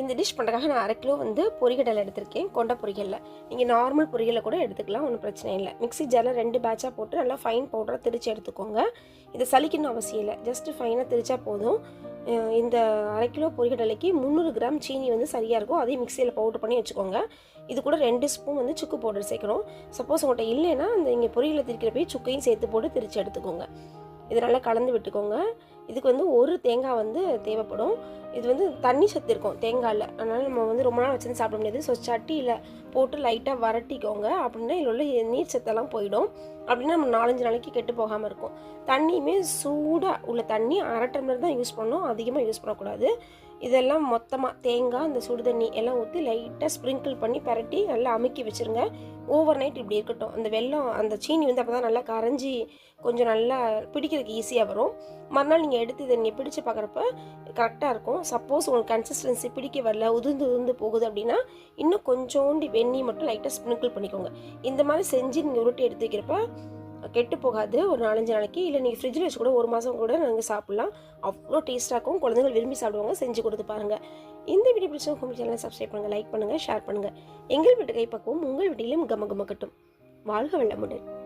இந்த டிஷ் பண்ணுறதுக்காக நான் அரை கிலோ வந்து பொரிகடலை எடுத்திருக்கேன். கொண்ட பொரிகடலை நீங்கள் நார்மல் பொரிகடலை கூட எடுத்துக்கலாம் ஒன்றும் பிரச்சனை இல்லை. மிக்ஸி ஜாரில் ரெண்டு பேட்சாக போட்டு நல்லா ஃபைன் பவுடராக திரிச்சு எடுத்துக்கோங்க. இதை சலிக்கணும் அவசியம் இல்லை. ஜஸ்ட்டு ஃபைனாக திரிச்சா போதும். இந்த அரை கிலோ பொரிகடலைக்கு முந்நூறு கிராம் சீனி வந்து சரியாக இருக்கும். அதையும் மிக்சியில் பவுடர் பண்ணி வச்சுக்கோங்க. இது கூட ரெண்டு ஸ்பூன் வந்து சுக்கு பவுடர் சேர்க்கணும். சப்போஸ் உங்கள்கிட்ட இல்லைன்னா அந்த இங்கே பொரியலை திரிக்கிற போய் சுக்கையும் சேர்த்து போட்டு திரிச்சு எடுத்துக்கோங்க. இது நல்லா கலந்து விட்டுக்கோங்க. இதுக்கு வந்து ஒரு தேங்காய் வந்து தேவைப்படும். இது வந்து தண்ணி சத்து இருக்கும் தேங்காயில். அதனால் நம்ம வந்து ரொம்ப நாள் வச்சுருந்து சாப்பிட முடியாது. ஸோ சட்டியில் போட்டு லைட்டாக வரட்டிக்கோங்க. அப்படின்னா இதில் உள்ள நீர் சத்தெல்லாம் போயிடும். அப்படின்னா நம்ம நாலஞ்சு நாளைக்கு கெட்டு போகாமல் இருக்கும். தண்ணியுமே சூடாக உள்ள தண்ணி அரை டம்ளர் தான் யூஸ் பண்ணணும். அதிகமாக யூஸ் பண்ணக்கூடாது. இதெல்லாம் மொத்தமாக தேங்காய் இந்த சுடு தண்ணி எல்லாம் ஊற்றி லைட்டாக ஸ்ப்ரிங்கிள் பண்ணி பரட்டி நல்லா அமுக்கி வச்சுருங்க. ஓவர் நைட் இப்படி இருக்கட்டும். அந்த வெல்லம் அந்த சீனி வந்து அப்போ தான் நல்லா கரைஞ்சி கொஞ்சம் நல்லா பிடிக்கிறதுக்கு ஈஸியாக வரும். மறுநாள் நீங்கள் எடுத்து இதை நீங்கள் பிடிச்சு பார்க்குறப்ப கரெக்டாக இருக்கும். சப்போஸ் உங்களுக்கு கன்சிஸ்டன்சி பிடிக்க வரல உதிர்ந்து உதிர்ந்து போகுது அப்படின்னா இன்னும் கொஞ்சோண்டு வெந்நீர் மட்டும் லைட்டாக ஸ்ப்ரிங்கிள் பண்ணிக்கோங்க. இந்த மாதிரி செஞ்சு நீங்கள் உருட்டி எடுத்து வைக்கிறப்ப கெட்டு போகாது. ஒரு நாலஞ்சு நாளைக்கு. இல்லை நீங்கள் ஃப்ரிட்ஜில் வச்சு கூட ஒரு மாதம் கூட நாங்கள் சாப்பிட்லாம். அவ்வளோ டேஸ்ட்டாக இருக்கும். குழந்தைகள் விரும்பி சாப்பிடுவாங்க. செஞ்சு கொடுத்து பாருங்கள் இந்த வீடியோ பிடிச்சா ஹோம் சேனலை சப்ஸ்கிரைப் பண்ணுங்கள் லைக் பண்ணுங்கள் ஷேர் பண்ணுங்கள் எங்கள் வீட்டு கைப்பக்குவம் உங்கள் வீட்டிலும் கம கமக்கட்டும் வாழ்க வளமுடன்.